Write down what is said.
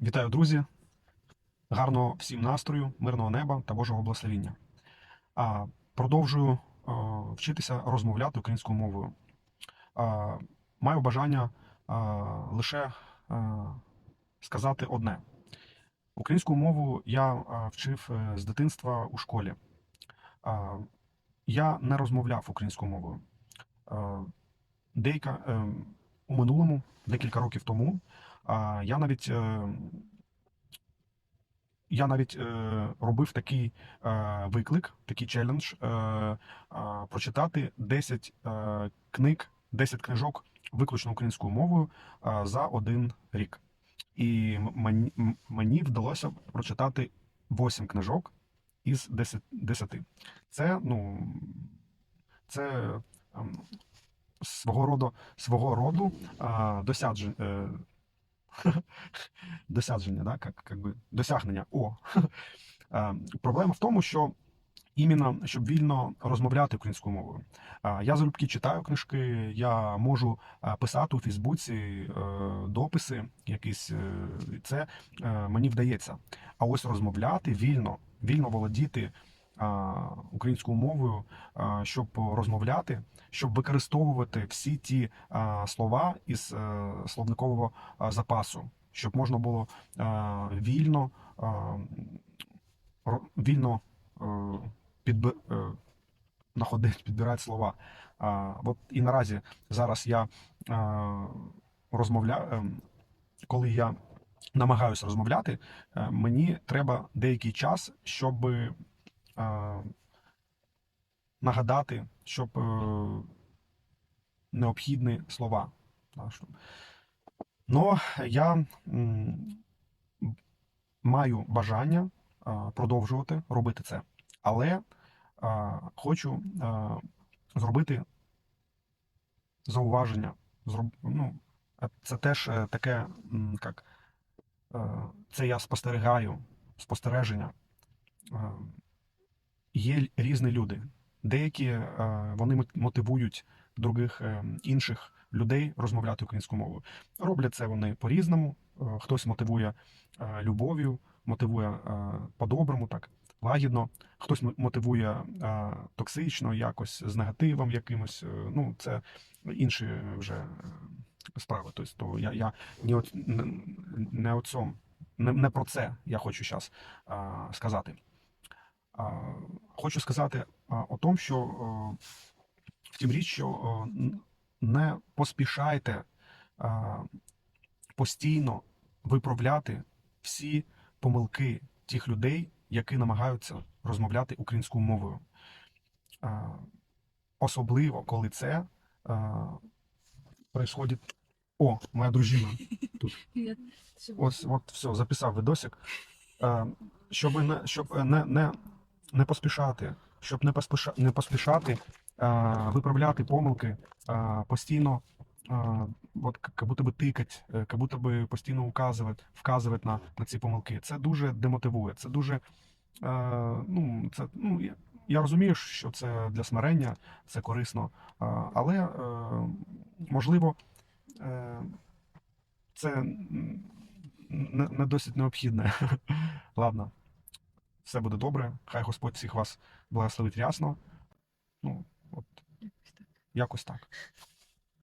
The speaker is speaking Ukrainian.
Вітаю, друзі! Гарного всім настрою, мирного неба та Божого благословіння. А, Продовжую е, вчитися розмовляти українською мовою. А, Маю бажання а, лише а, сказати одне: українську мову я а, вчив е, з дитинства у школі. А, Я не розмовляв українською мовою. А, Деяка е, у минулому, декілька років тому, а, я навіть е, я навіть е, робив такий е, виклик, такий челендж е, прочитати 10 е, книг, 10 книжок виключно українською мовою за один рік. І мені, мені вдалося прочитати 8 книжок із 10. 10. Це, ну, це ем, свого роду, свого роду досядження. Досядження, да, как, как би, досягнення. О. Е, Проблема в тому, що іменно щоб вільно розмовляти українською мовою. Я залюбки читаю книжки, я можу е, писати у Фейсбуці е, дописи, якісь е, це мені вдається. А ось розмовляти вільно, вільно володіти українською мовою, щоб розмовляти, щоб використовувати всі ті слова із е, словникового запасу, щоб можна було вільно, вільно е, підби, е, підбирати слова. От і наразі зараз я розмовляю, коли я намагаюся розмовляти, мені треба деякий час, щоб нагадати, щоб е, необхідні слова. Ну, я маю бажання продовжувати робити це, але хочу зробити зауваження. Ну, це теж е, таке, як е, це я спостерігаю, спостереження. Є різні люди. Деякі е, вони мот- мотивують других е, інших людей розмовляти українською мовою. Роблять це вони по-різному. Е, Хтось мотивує любов'ю, мотивує по-доброму, так, лагідно, хтось мотивує токсично, якось з негативом якимось. Ну, це інші вже справи. Тобто, то я, я не, от, не, не, о не, не про це я хочу зараз сказати. Хочу сказати о тому, що о, втім річ, що не поспішайте постійно виправляти всі помилки тих людей, які намагаються розмовляти українською мовою. Особливо, коли це а. О, моя дружина. Всё. Ось, от все, записав видосик. Щоб не, щоб не, не, не поспішати, щоб не, поспіша, не поспішати е, виправляти помилки, е, постійно, е, от, как будто би тикать, е, как будто би постійно указувати, вказувати на, на ці помилки. Це дуже демотивує. Це дуже, е, ну, це, ну, я, я розумію, що це для смирення, це корисно, е, але е, можливо. Е, це не досить необхідне. Ладно, все буде добре. Хай Господь всіх вас благословить рясно. Ну, от Якось так.